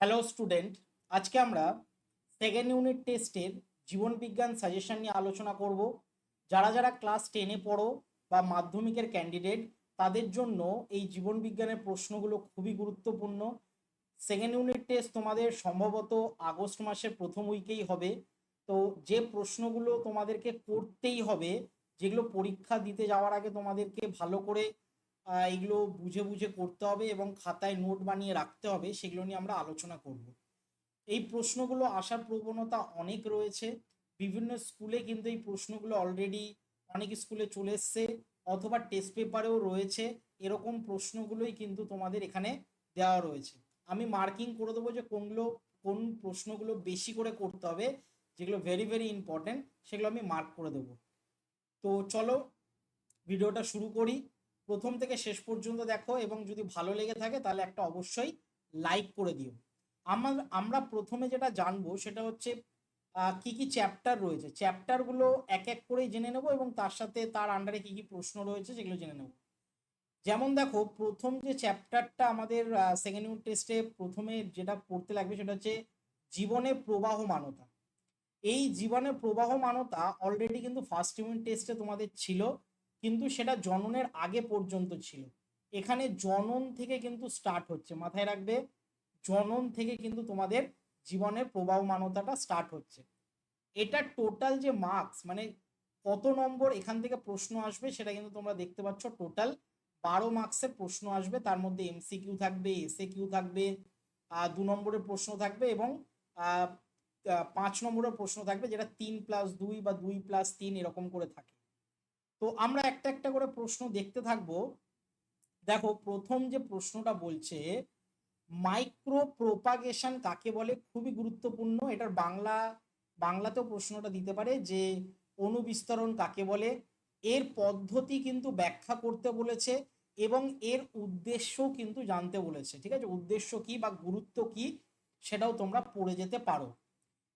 Hello student আজকে আমরা second unit টেস্টের জীবন বিজ্ঞান সাজেশন নিয়ে আলোচনা করব। যারা যারা ক্লাস টেনে পড়ো বা মাধ্যমিকের ক্যান্ডিডেট তাদের জন্য এই জীবন বিজ্ঞানের প্রশ্নগুলো খুবই গুরুত্বপূর্ণ। সেকেন্ড ইউনিট টেস্ট তোমাদের সম্ভবত আগস্ট মাসের প্রথম উইকেই হবে। তো যে প্রশ্নগুলো তোমাদেরকে করতেই হবে, যেগুলো পরীক্ষা দিতে যাওয়ার আগে তোমাদেরকে ভালো করে এগুলো বুঝে বুঝে করতে হবে এবং খাতায় নোট বানিয়ে রাখতে হবে, সেগুলো নিয়ে আমরা আলোচনা করব। এই প্রশ্নগুলো আসার প্রবণতা অনেক রয়েছে। বিভিন্ন স্কুলে কিন্তু এই প্রশ্নগুলো অলরেডি অনেক স্কুলে চলে এসছে অথবা টেস্ট পেপারেও রয়েছে। এরকম প্রশ্নগুলোই কিন্তু তোমাদের এখানে দেওয়া রয়েছে। আমি মার্কিং করে দেবো যে কোনগুলো, কোন প্রশ্নগুলো বেশি করে করতে হবে, যেগুলো ভেরি ভেরি ইম্পর্টেন্ট সেগুলো আমি মার্ক করে দেবো। তো চলো, ভিডিওটা শুরু করি। প্রথম থেকে শেষ পর্যন্ত দেখো এবং যদি ভালো লেগে থাকে তাহলে একটা অবশ্যই লাইক করে দিও। আমার, আমরা প্রথমে যেটা জানব সেটা হচ্ছে কি কি চ্যাপ্টার রয়েছে। চ্যাপ্টারগুলো এক এক করেই জেনে নেব এবং তার সাথে তার আন্ডারে কি কি প্রশ্ন রয়েছে সেগুলো জেনে নেব। যেমন দেখো, প্রথম যে চ্যাপ্টারটা আমাদের সেকেন্ড ইউনিট টেস্টে প্রথমে যেটা পড়তে লাগবে সেটা হচ্ছে জীবনে প্রবাহমানতা এই জীবনের প্রবাহমানতা অলরেডি কিন্তু ফার্স্ট ইউনিট টেস্টে তোমাদের ছিল। কিন্তু সেটা জননের আগে পর্যন্ত ছিল। এখানে জনন থেকে কিন্তু স্টার্ট হচ্ছে। মাথায় রাখবে, জনন থেকে কিন্তু তোমাদের জীবনের প্রবাহমানতাটা স্টার্ট হচ্ছে। এটা টোটাল যে মার্কস মানে কত নম্বর এখান থেকে প্রশ্ন আসবে সেটা কিন্তু তোমরা দেখতে পাচ্ছ। টোটাল বারো মার্কসের প্রশ্ন আসবে। তার মধ্যে এমসিকিউ থাকবে এসএ কিউ থাকবে দু নম্বরের প্রশ্ন থাকবে এবং পাঁচ নম্বরের প্রশ্ন থাকবে যেটা তিন প্লাস দুই বা দুই প্লাস তিন এরকম করে থাকে। তো আমরা একটা একটা করে প্রশ্ন দেখতে থাকব। দেখো, প্রথম যে প্রশ্নটা বলছে মাইক্রো প্রোপাগেশন কাকে বলে? খুবই গুরুত্বপূর্ণ। এটার বাংলা, বাংলাতেও প্রশ্নটা দিতে পারে যে, অনুবিস্তরণ কাকে বলে? এর পদ্ধতি কিন্তু ব্যাখ্যা করতে বলেছে এবং এর উদ্দেশ্যও কিন্তু জানতে বলেছে। ঠিক আছে? উদ্দেশ্য কি বা গুরুত্ব কি সেটাও তোমরা পড়ে যেতে পারো।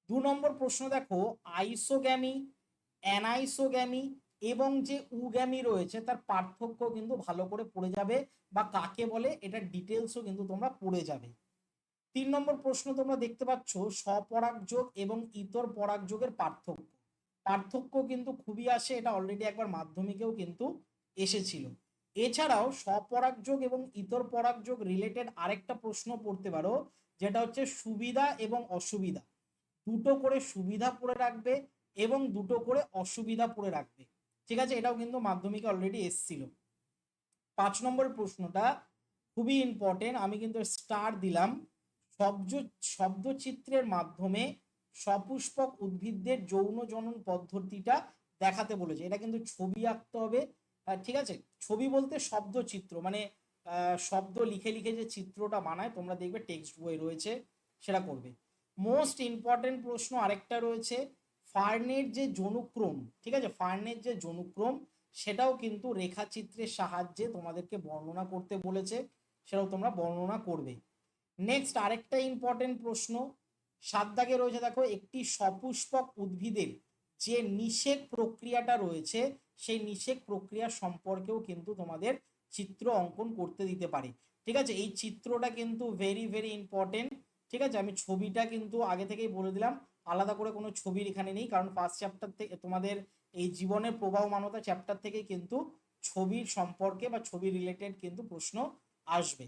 দু নম্বর প্রশ্ন দেখো, আইসোগ্যামি, অ্যানাইসোগ্যামি এবং যে উগ্যামি রয়েছে, তার পার্থক্য কিন্তু ভালো করে পড়ে যাবে বা কাকে বলে এটার ডিটেলসও কিন্তু তোমরা পড়ে যাবে। তিন নম্বর প্রশ্ন তোমরা দেখতে পাচ্ছ স্বপরাগযোগ এবং ইতর পরাগযোগের পার্থক্য। পার্থক্য কিন্তু খুবই আসে, এটা অলরেডি একবার মাধ্যমিকেও কিন্তু এসেছিল। এছাড়াও স্বপরাগযোগ এবং ইতর পরাগযোগ রিলেটেড আরেকটা প্রশ্ন পড়তে পারো, যেটা হচ্ছে সুবিধা এবং অসুবিধা। দুটো করে সুবিধা পড়ে রাখবে এবং দুটো করে অসুবিধা পড়ে রাখবে। ঠিক আছে? এটাও কিন্তু মাধ্যমিকে অলরেডি এসছিল। পাঁচ নম্বর প্রশ্নটা খুবই ইম্পর্টেন্ট আমি কিন্তু স্টার দিলাম। শব্দ শব্দচিত্রের মাধ্যমে সপুষ্পক উদ্ভিদদের যৌন জনন পদ্ধতিটা দেখাতে বলেছে। এটা কিন্তু ছবি আঁকতে হবে ঠিক আছে? ছবি বলতে শব্দচিত্র মানে শব্দ লিখে লিখে যে চিত্রটা বানায়, তোমরা দেখবে টেক্সট বই রয়েছে, সেটা করবে। মোস্ট ইম্পর্টেন্ট প্রশ্ন আরেকটা রয়েছে ফার্নের যে জনুক্রম, ঠিক আছে? ফার্নের যে জনুক্রম, সেটাও কিন্তু রেখাচিত্রের সাহায্যে তোমাদেরকে বর্ণনা করতে বলেছে, সেটাও তোমরা বর্ণনা করবে। নেক্সট আরেকটা ইম্পর্টেন্ট প্রশ্ন। সাত দাগে রয়েছে, দেখো, একটি সপুষ্পক উদ্ভিদের যে নিষেক প্রক্রিয়াটা রয়েছে, সেই নিষেক প্রক্রিয়া সম্পর্কেও কিন্তু তোমাদের চিত্র অঙ্কন করতে দিতে পারে। ঠিক আছে? এই চিত্রটা কিন্তু ভেরি ভেরি ইম্পর্টেন্ট ঠিক আছে? আমি ছবিটা কিন্তু আগে থেকেই বলে দিলাম। আলাদা করে কোনো ছবির এখানে নেই, কারণ ফার্স্ট চ্যাপ্টার থেকে তোমাদের এই জীবনের প্রবাহমানতা চ্যাপ্টার থেকে কিন্তু ছবির সম্পর্কে বা ছবি রিলেটেড কিন্তু প্রশ্ন আসবে।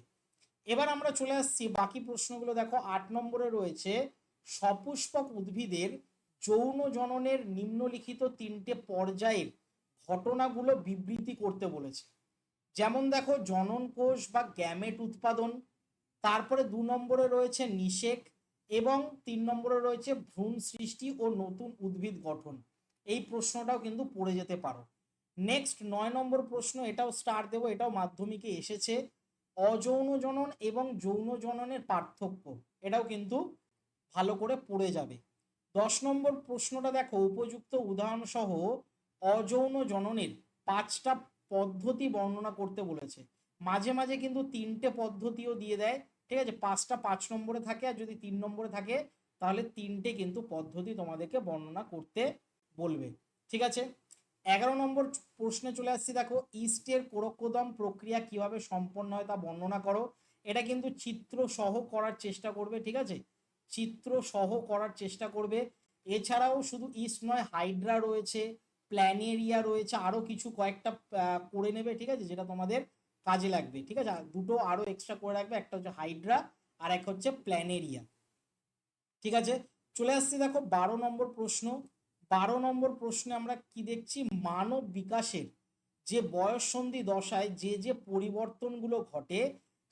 এবার আমরা চলে আসছি, বাকি প্রশ্নগুলো দেখো, আট নম্বরে রয়েছে, সপুষ্পক উদ্ভিদের যৌন জননের নিম্নলিখিত তিনটে পর্যায়ের ঘটনাগুলো বিবৃতি করতে বলেছে। যেমন দেখো জনন কোষ বা গ্যামেট উৎপাদন, তারপরে দু নম্বরে রয়েছে নিষেক এবং তিন নম্বরে রয়েছে ভ্রূণ সৃষ্টি ও নতুন উদ্ভিদ গঠন। এই প্রশ্নটাও কিন্তু পড়ে যেতে পারো। নেক্সট নয় নম্বর প্রশ্ন, এটাও স্টার দেবো, এটাও মাধ্যমিকে এসেছে। অযৌন জনন এবং যৌন জননের পার্থক্য, এটাও কিন্তু ভালো করে পড়ে যাবে। দশ নম্বর প্রশ্নটা দেখো, উপযুক্ত উদাহরণ সহ অযৌন জননের পাঁচটা পদ্ধতি বর্ণনা করতে বলেছে। মাঝে মাঝে কিন্তু তিনটে পদ্ধতিও দিয়ে দেয়। ঠিক আছে? পাঁচটা পাঁচ নম্বরে থাকে আর যদি তিন নম্বরে থাকে, তাহলে তিনটে কিন্তু পদ্ধতি তোমাদেরকে বর্ণনা করতে বলবে। ঠিক আছে? এগারো নম্বর প্রশ্নে চলে আসছি, দেখো ইস্টের কোরকোদম প্রক্রিয়া কীভাবে সম্পন্ন হয় তা বর্ণনা করো। এটা কিন্তু চিত্র সহ করার চেষ্টা করবে, ঠিক আছে? চিত্র সহ করার চেষ্টা করবে। এছাড়াও শুধু ইস্ট নয়, হাইড্রা রয়েছে, প্ল্যানেরিয়া রয়েছে আরও কিছু কয়েকটা করে নেবে, ঠিক আছে? যেটা তোমাদের কাজে লাগবে, ঠিক আছে? দুটো আরও এক্সট্রা করে রাখবে, একটা হচ্ছে হাইড্রা আর এক হচ্ছে প্ল্যানেরিয়া ঠিক আছে? চলে আসছি দেখো বারো নম্বর প্রশ্ন। বারো নম্বর প্রশ্নে আমরা কি দেখছি? মানব বিকাশের যে বয়ঃসন্ধি দশায় যে যে পরিবর্তনগুলো ঘটে,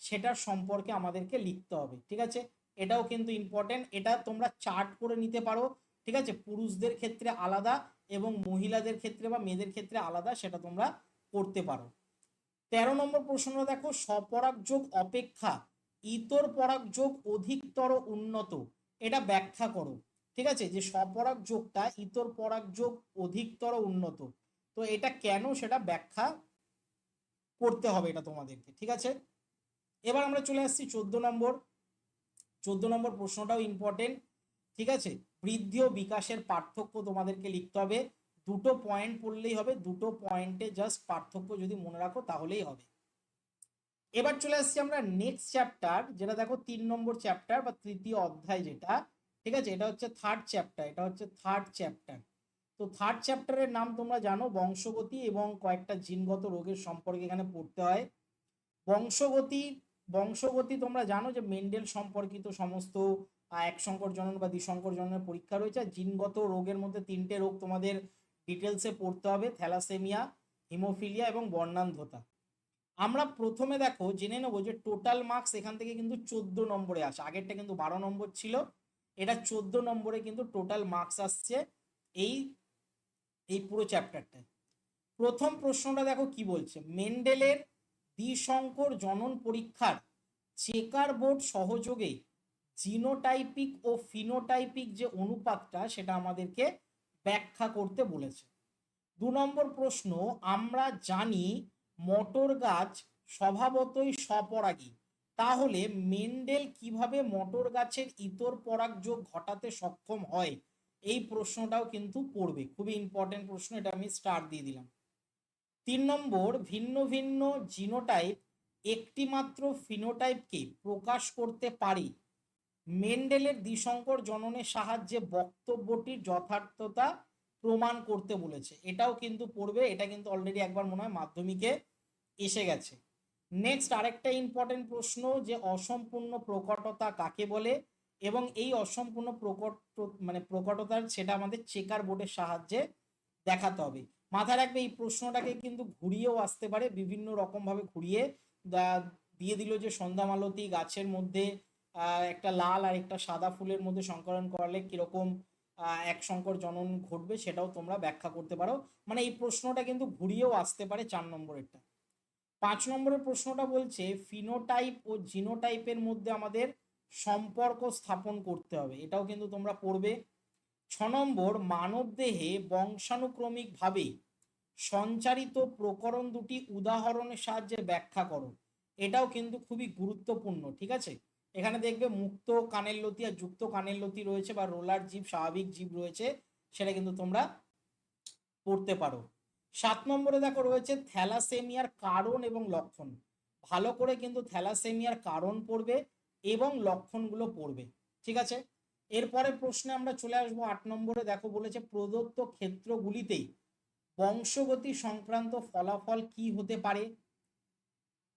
সেটার সম্পর্কে আমাদেরকে লিখতে হবে, ঠিক আছে? এটাও কিন্তু ইম্পর্টেন্ট এটা তোমরা চার্ট করে নিতে পারো, ঠিক আছে? পুরুষদের ক্ষেত্রে আলাদা এবং মহিলাদের ক্ষেত্রে বা মেয়েদের ক্ষেত্রে আলাদা, সেটা তোমরা করতে পারো। তেরো নম্বর প্রশ্নটা দেখো স্বপরাগ যোগ অপেক্ষা, ইতর পরাগ যোগ অধিকতর উন্নত। এটা ব্যাখ্যা করো, ঠিক আছে? যে স্বপরাগ যোগটা ইতর পরাগ যোগ অধিকতর উন্নত। তো এটা কেন সেটা ব্যাখ্যা করতে হবে এটা তোমাদেরকে, ঠিক আছে? এবার আমরা চলে আসছি চোদ্দ নম্বর। চোদ্দ নম্বর প্রশ্নটাও ইম্পর্টেন্ট ঠিক আছে? বৃদ্ধি ও বিকাশের পার্থক্য তোমাদেরকে লিখতে হবে। দুটো পয়েন্ট পড়লেই হবে, দুটো পয়েন্টে জাস্ট পার্থক্য যদি মনে রাখো তাহলেই হবে। এবার চলে আসছি আমরা নেক্সট চ্যাপ্টার যেটা দেখো তিন নম্বর চ্যাপ্টার বা তৃতীয় অধ্যায় যেটা, ঠিক আছে? এটা হচ্ছে থার্ড চ্যাপ্টার এটা হচ্ছে থার্ড চ্যাপ্টার তো থার্ড চ্যাপ্টারের নাম তোমরা জানো বংশগতি এবং কয়েকটা জিনগত রোগের সম্পর্কে এখানে পড়তে হয়। বংশগতি বংশগতি তোমরা জানো যে মেন্ডেল সম্পর্কিত সমস্ত এক সংকর জনন বা দ্বিসংকর জননের পরীক্ষা রয়েছে। জিনগত রোগের মধ্যে তিনটে রোগ তোমাদের ডিটেলসে পড়তে হবে, থ্যালাসেমিয়া, হিমোফিলিয়া এবং বর্ণান্ধতা। আমরা প্রথমে দেখো, জেনে নেব যে টোটাল মার্কস এখান থেকে কিন্তু চোদ্দ নম্বরে আসে। আগেরটা কিন্তু বারো নম্বর ছিল। এটা চোদ্দ নম্বরে কিন্তু টোটাল মার্কস আসছে এই এই পুরো চ্যাপ্টারটায় প্রথম প্রশ্নটা দেখো কি বলছে? মেন্ডেলের দ্বিসংকর জনন পরীক্ষার চেকার বোর্ড সহযোগে জিনোটাইপিক ও ফিনোটাইপিক যে অনুপাতটা, সেটা আমাদেরকে ব্যাখ্যা করতে বলেছে। দু নম্বর প্রশ্ন, আমরা জানি মটর গাছ স্বভাবতই স্বপরাগী তাহলে মেন্ডেল কীভাবে মটর গাছের ইতর পরাগযোগ ঘটাতে সক্ষম হয়? এই প্রশ্নটাও কিন্তু পড়বে। খুবই ইম্পর্টেন্ট প্রশ্ন, এটা আমি স্টার দিয়ে দিলাম। তিন নম্বর, ভিন্ন ভিন্ন জিনোটাইপ একটি মাত্র ফিনোটাইপকে প্রকাশ করতে পারে মেন্ডেলের দ্বিসংকর জননের সাহায্যে বক্তব্যটির যথার্থতা প্রমাণ করতে বলেছে। এটাও কিন্তু পড়বে, এটা কিন্তু অলরেডি একবার মনে হয় মাধ্যমিকে এসে গেছে। নেক্সট আরেকটা ইম্পর্টেন্ট প্রশ্ন যে অসম্পূর্ণ প্রকটতা কাকে বলে? এবং এই অসম্পূর্ণ প্রকট মানে প্রকটতার সেটা আমাদের চেকার বোর্ডের সাহায্যে দেখাতে হবে। মাথায় রাখবে, এই প্রশ্নটাকে কিন্তু ঘুরিয়েও আসতে পারে, বিভিন্ন রকমভাবে ঘুরিয়ে দিয়ে দিল যে সন্ধ্যা মালতী গাছের মধ্যে একটা লাল আর একটা সাদা ফুলের মধ্যে সংকরণ করলে কীরকম এক সংকর জনন ঘটবে সেটাও তোমরা ব্যাখ্যা করতে পারো। মানে এই প্রশ্নটা কিন্তু ঘুরিয়েও আসতে পারে চার নম্বরেরটা। পাঁচ নম্বরের প্রশ্নটা বলছে ফিনোটাইপ ও জিনোটাইপের মধ্যে আমাদের সম্পর্ক স্থাপন করতে হবে। এটাও কিন্তু তোমরা পড়বে। ছ নম্বর, মানবদেহে বংশানুক্রমিকভাবে সঞ্চারিত প্রকরণ দুটি উদাহরণের সাহায্যে ব্যাখ্যা করো। এটাও কিন্তু খুবই গুরুত্বপূর্ণ, ঠিক আছে? এখানে দেখবে মুক্ত কানের লতি আর যুক্ত কানের লতি রয়েছে বা রোলার জীব, স্বাভাবিক জীব রয়েছে, সেটা কিন্তু তোমরা পড়তে পারো। সাত নম্বরে দেখো রয়েছে থ্যালাসেমিয়ার কারণ এবং লক্ষণ। ভালো করে কিন্তু থ্যালাসেমিয়ার কারণ পড়বে এবং লক্ষণগুলো পড়বে, ঠিক আছে? এরপরে প্রশ্নে আমরা চলে আসব আট নম্বরে, দেখো বলেছে প্রদত্ত ক্ষেত্রগুলিতেই বংশগতি সংক্রান্ত ফলাফল কি হতে পারে?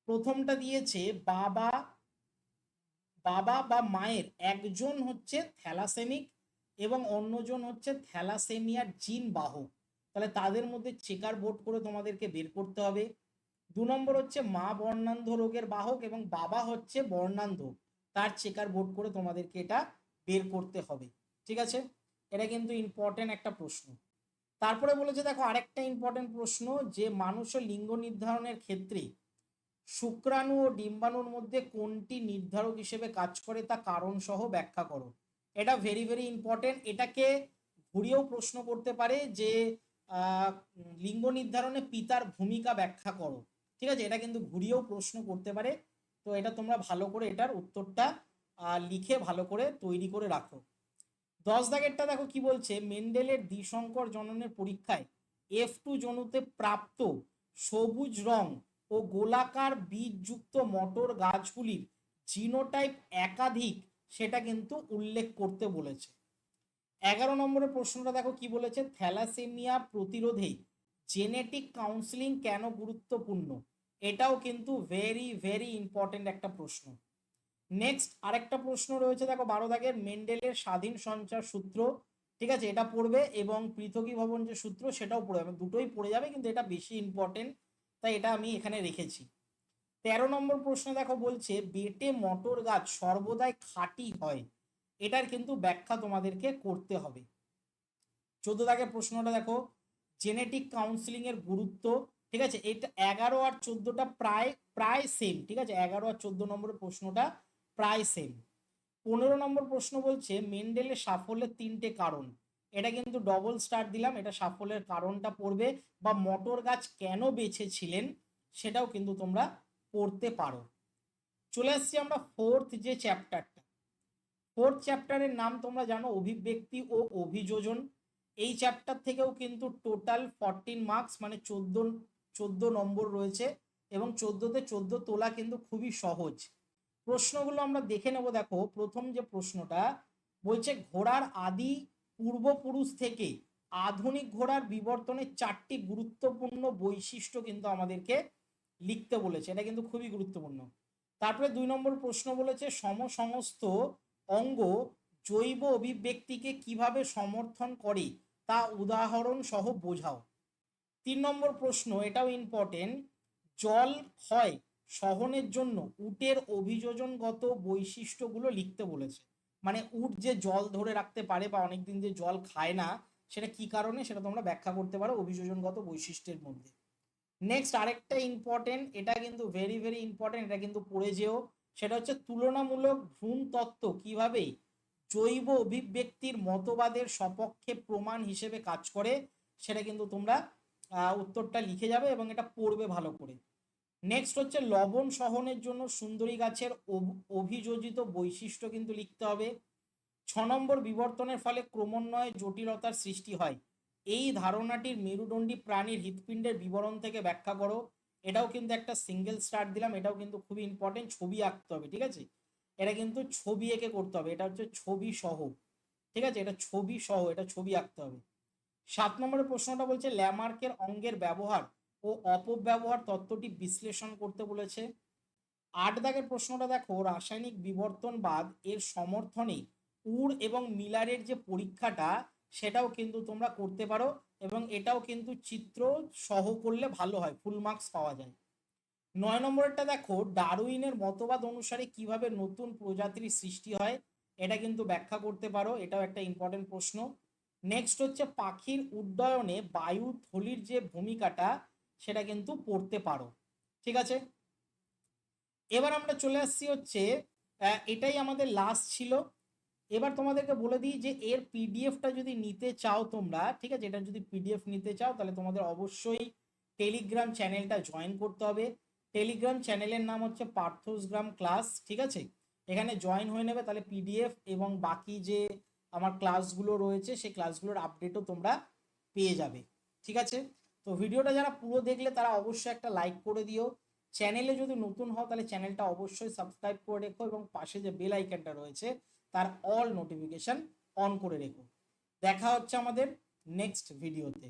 প্রথমটা দিয়েছে বাবা বাবা বা মায়ের, একজন হচ্ছে থ্যালাসেমিক এবং অন্যজন হচ্ছে থ্যালাসেমিয়ার জিন বাহক তাহলে তাদের মধ্যে চেকার বোর্ড করে তোমাদেরকে বের করতে হবে। দু নম্বর হচ্ছে মা বর্ণান্ধ রোগের বাহক এবং বাবা হচ্ছে বর্ণান্ধ। তার চেকার বোর্ড করে তোমাদেরকে এটা বের করতে হবে। ঠিক আছে? এটা কিন্তু ইম্পর্টেন্ট একটা প্রশ্ন। তারপরে বলেছে, দেখো আরেকটা ইম্পর্টেন্ট প্রশ্ন যে মানুষের লিঙ্গ নির্ধারণের ক্ষেত্রে শুক্রাণু ও ডিম্বাণুর মধ্যে কোনটি নির্ধারক হিসেবে কাজ করে তা কারণ সহ ব্যাখ্যা করো। এটা ভেরি ভেরি ইম্পর্টেন্ট এটাকে ঘুরিয়েও প্রশ্ন করতে পারে যে লিঙ্গ নির্ধারণে পিতার ভূমিকা ব্যাখ্যা করো। ঠিক আছে? এটা কিন্তু ঘুরিয়েও প্রশ্ন করতে পারে। তো এটা তোমরা ভালো করে এটার উত্তরটা লিখে ভালো করে তৈরি করে রাখো। দশ দাগেরটা দেখো কি বলছে? মেন্ডেলের দ্বিশঙ্কর জননের পরীক্ষায় এফ টু জনুতে প্রাপ্ত সবুজ রং ও গোলাকার বীজযুক্ত মটর গাছগুলির জিনোটাইপ একাধিক সেটা কিন্তু উল্লেখ করতে বলেছে। এগারো নম্বরের প্রশ্নটা দেখো কি বলেছে? থ্যালাসেমিয়া প্রতিরোধে জেনেটিক কাউন্সিলিং কেন গুরুত্বপূর্ণ? এটাও কিন্তু ভেরি ভেরি ইম্পর্টেন্ট একটা প্রশ্ন। নেক্সট আরেকটা প্রশ্ন রয়েছে দেখো বারো দাগের মেন্ডেলের স্বাধীন সঞ্চার সূত্র। ঠিক আছে, এটা পড়বে এবং পৃথকী ভবন যে সূত্র সেটাও পড়ে যাবে দুটোই পড়ে যাবে কিন্তু এটা বেশি ইম্পর্টেন্ট তাই এটা আমি এখানে রেখেছি। তেরো নম্বর প্রশ্ন দেখো বলছে, বেটে মটর গাছ সর্বদাই খাঁটি হয়, এটার কিন্তু ব্যাখ্যা তোমাদেরকে করতে হবে। চোদ্দ দাগের প্রশ্নটা দেখো জেনেটিক কাউন্সিলিং এর গুরুত্ব, ঠিক আছে? এটা এগারো আর চোদ্দটা প্রায় প্রায় সেম ঠিক আছে? এগারো আর চোদ্দ নম্বরের প্রশ্নটা প্রায় সেম পনেরো নম্বর প্রশ্ন বলছে, মেন্ডেলের সাফল্যের তিনটে কারণ। এটা কিন্তু ডবল স্টার দিলাম, এটা সাফল্যের কারণটা পড়বে, বা মটর গাছ কেন বেছেছিলেন সেটাও কিন্তু তোমরা পড়তে পারো। চলে আসছি আমরা ফোর্থ যে চ্যাপ্টারটা ফোর্থ চ্যাপ্টারের নাম তোমরা জানো, অভিব্যক্তি ও অভিযোজন। এই চ্যাপ্টার থেকেও কিন্তু টোটাল ফরটিন মার্কস মানে চোদ্দ চোদ্দ নম্বর রয়েছে, এবং চোদ্দোতে চোদ্দ তোলা কিন্তু খুবই সহজ। প্রশ্নগুলো আমরা দেখে নেব, দেখো, প্রথম যে প্রশ্নটা, বলছে, ঘোড়ার আদি পূর্বপুরুষ থেকে আধুনিক ঘোড়ার বিবর্তনের চারটি গুরুত্বপূর্ণ বৈশিষ্ট্য কিন্তু আমাদেরকে লিখতে বলেছে। এটা কিন্তু খুবই গুরুত্বপূর্ণ। তারপরে দুই নম্বর প্রশ্ন বলেছে, সমসমস্ত অঙ্গ জৈব অভিব্যক্তিকে কীভাবে সমর্থন করে? তা উদাহরণ সহ বোঝাও। তিন নম্বর প্রশ্ন, এটাও ইম্পর্টেন্ট জল ক্ষয় সহনের জন্য উটের অভিযোজনগত বৈশিষ্ট্যগুলো লিখতে বলেছে। মানে উট যে জল ধরে রাখতে পারে বা অনেকদিন যে জল খায় না, সেটা কি কারণে? সেটা তোমরা ব্যাখ্যা করতে পারো অভিযোজনগত বৈশিষ্ট্যের মধ্যে। নেক্সট আরেকটা ইম্পর্টেন্ট এটা কিন্তু ভেরি ভেরি ইম্পর্টেন্ট এটা কিন্তু পড়ে যেও। সেটা হচ্ছে তুলনামূলক ভ্রূণ তত্ত্ব কীভাবে জৈব অভিব্যক্তির মতবাদের সপক্ষে প্রমাণ হিসেবে কাজ করে, সেটা কিন্তু তোমরা উত্তরটা লিখে যাবে এবং এটা পড়বে ভালো করে। নেক্সট হচ্ছে লবণ সহনের জন্য সুন্দরী গাছের অভ- অভিযোজিত বৈশিষ্ট্য কিন্তু লিখতে হবে। ছ নম্বর, বিবর্তনের ফলে ক্রমান্বয়ে জটিলতার সৃষ্টি হয়। এই ধারণাটির মেরুদণ্ডী প্রাণীর হৃৎপিণ্ডের বিবরণ থেকে ব্যাখ্যা করো। এটাও কিন্তু একটা সিঙ্গেল স্টার দিলাম, এটাও কিন্তু খুবই ইম্পর্টেন্ট ছবি আঁকতে হবে, ঠিক আছে? এটা কিন্তু ছবি এঁকে করতে হবে, এটা হচ্ছে ছবি সহ, ঠিক আছে? এটা ছবি সহ, এটা ছবি আঁকতে হবে। সাত নম্বরের প্রশ্নটা বলছে, ল্যামার্কের অঙ্গের ব্যবহার ও অপব্যবহার তত্ত্বটি বিশ্লেষণ করতে বলেছে। আট দাগের প্রশ্নটা দেখো, রাসায়নিক বিবর্তনবাদ এর সমর্থনে উর এবং মিলারের যে পরীক্ষাটা, সেটাও কিন্তু তোমরা করতে পারো এবং এটাও কিন্তু চিত্র সহ করলে ভালো হয় ফুল মার্কস পাওয়া যায়। নয় নম্বরেরটা দেখো, ডারউইনের মতবাদ অনুসারে কীভাবে নতুন প্রজাতির সৃষ্টি হয়, এটা কিন্তু ব্যাখ্যা করতে পারো, এটাও একটা ইম্পর্টেন্ট প্রশ্ন। নেক্সট হচ্ছে পাখির উড্ডয়নে বায়ু থলির যে ভূমিকাটা সেটা কিন্তু পড়তে পারো। ঠিক আছে? এবার আমরা চলে আসছি হচ্ছে এটাই আমাদের লাস্ট ছিল। এবার তোমাদেরকে বলে দিই যে এর পিডিএফটা যদি নিতে চাও তোমরা, ঠিক আছে? এটা যদি পিডিএফ নিতে চাও, তাহলে তোমাদের অবশ্যই টেলিগ্রাম চ্যানেলটা জয়েন করতে হবে। টেলিগ্রাম চ্যানেলের নাম হচ্ছে পার্থসগ্রাম ক্লাস ঠিক আছে? এখানে জয়েন হয়ে নেবে, তাহলে পিডিএফ এবং বাকি যে আমার ক্লাসগুলো রয়েছে, সেই ক্লাসগুলোর আপডেটও তোমরা পেয়ে যাবে। ঠিক আছে? তো ভিডিওটা যারা পুরো দেখলে তারা অবশ্যই একটা লাইক করে দিও। চ্যানেলে যদি নতুন হও তাহলে চ্যানেলটা অবশ্যই সাবস্ক্রাইব করে রেখো এবং পাশে যে বেল আইকনটা রয়েছে, তার অল নোটিফিকেশন অন করে রেখো। দেখা হচ্ছে আমাদের নেক্সট ভিডিওতে